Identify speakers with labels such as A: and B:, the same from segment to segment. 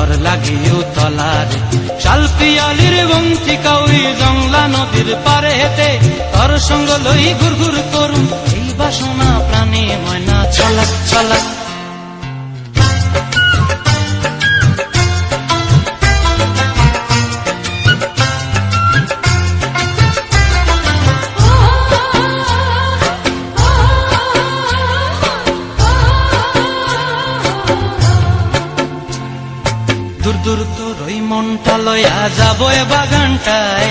A: তর লাগিও তলার। শালপিয়ালির বন্তিকা ওই জংলা নদীর পারে হেতে তর সঙ্গ লই ঘুর ঘুর করুম। এই বাসনা প্রাণে ময়না ছলক ছালাক দূর তোর ওই মনটা লয়া যাব এ বাগানটায়।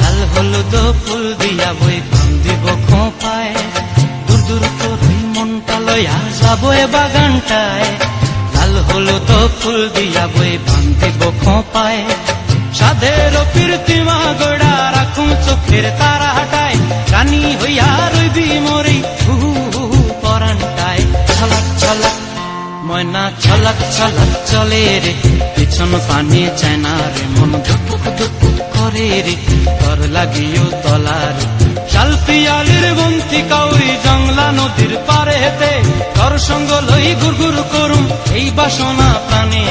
A: লাল হলুদ ফুল দিয়া বই পান দিব খোপায়। দূর দূর তোর ওই মনটা লয়া যাব এ বাগানটায়। লাল হলুদ ফুল দিয়া বই পান দিব খোপায়। সাধের কীর্তিমা গোড়া রাখুন চোখের তারা হাটায় রানী হইয়া রইবি মরি, হু হু হু হু, পরানটায়। ছলাক ছলাক, ময়না, ছলাক ছলাক, চলে রে। পিছন পানি চায় রে মন। ধুপুক ধুপুক করে রে তর লাগিও তলার শালপিয়ালির বন্তি কাউরি জংলা নদীর পারে হেতে তর সঙ্গ লই ঘুর করুম, এই বাসনা প্রাণে